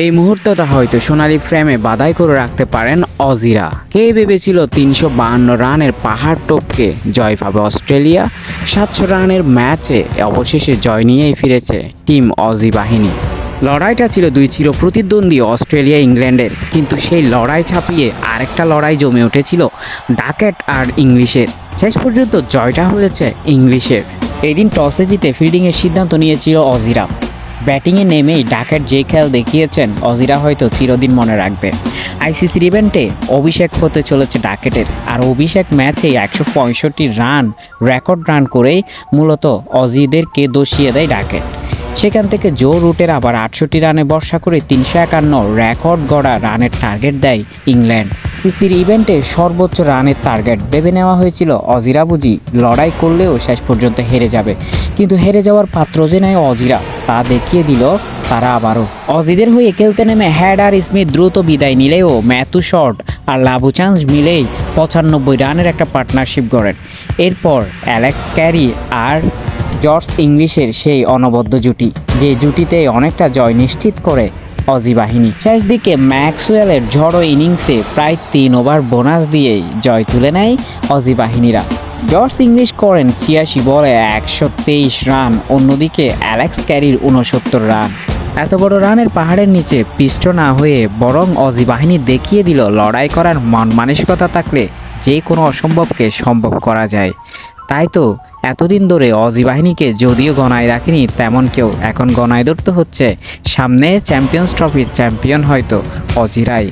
এই মুহূর্তটা হয়তো সোনালি ফ্রেমে বাধাই করে রাখতে পারেন অজিরা। কে ভেবেছিল তিনশো বাহান্ন রানের পাহাড় টপকে জয় পাবে অস্ট্রেলিয়া? সাতশো রানের ম্যাচে অবশেষে জয় নিয়েই ফিরেছে টিম অজি বাহিনী। লড়াইটা ছিল দুই চির প্রতিদ্বন্দ্বী অস্ট্রেলিয়া ইংল্যান্ডের, কিন্তু সেই লড়াই ছাপিয়ে আরেকটা লড়াই জমে উঠেছিল ডাকেট আর ইংলিশের। শেষ পর্যন্ত জয়টা হয়েছে ইংলিশের। এদিন টসে জিতে ফিল্ডিংয়ের সিদ্ধান্ত নিয়েছিল অজিরা। ব্যাটিংয়ে নেমেই ডাকেট যে খেল দেখিয়েছেন, অজিরা হয়তো চিরদিন মনে রাখবে। আইসিসির ইভেন্টে অভিষেক হতে চলেছে ডাকেটের, আর অভিষেক ম্যাচে একশো পঁয়ষট্টি রান, রেকর্ড রান করেই মূলত অজিদেরকে দোষিয়ে দেয় ডাকেট। সেখান থেকে জো রুটের আবার আটষট্টি রানে বর্ষা করে তিনশো একান্ন রেকর্ড গড়া রানের টার্গেট দেয় ইংল্যান্ড। সিসির ইভেন্টে সর্বোচ্চ রানের টার্গেট ভেবে নেওয়া হয়েছিল অজিরা বুঝি, লড়াই করলেও শেষ পর্যন্ত হেরে যাবে। কিন্তু হেরে যাওয়ার পাত্র যে নেয় অজিরা। তা দেখিয়ে দিল তারা আবারও। অজিদের হয়ে খেলতে নেমে হ্যাড আর স্মিথ দ্রুত বিদায় নিলেও ম্যাথু শট আর লাভু চান্স মিলেই পঁচানব্বই রানের একটা পার্টনারশিপ গড়েন। এরপর অ্যালেক্স ক্যারি আর জর্জ ইংলিশের সেই অনবদ্য জুটি, যে জুটিতে অনেকটা জয় নিশ্চিত করে অজি বাহিনী। শেষ দিকে ম্যাক্সওয়েলের ঝড়ো ইনিংসে প্রায় তিন ওভার বোনাস দিয়েই জয় তুলে নেয় অজি বাহিনীরা। জর্জ ইংলিশ করেন ছিয়াশি বলে একশো তেইশ রান, অন্যদিকে অ্যালেক্স ক্যারির উনসত্তর রান। এত বড় রানের পাহাড়ের নিচে পিষ্ট না হয়ে বরং অজি বাহিনী দেখিয়ে দিল লড়াই করার মন মানসিকতা থাকলে যে কোনো অসম্ভবকে সম্ভব করা যায়। তাই তো এতদিন ধরে অজি বাহিনীকে যদিও গণায় রাখেনি, তেমন কেউ। এখন গণায় ধরতে হচ্ছে সামনে চ্যাম্পিয়ন্স ট্রফির চ্যাম্পিয়ন হয়তো অজিরাই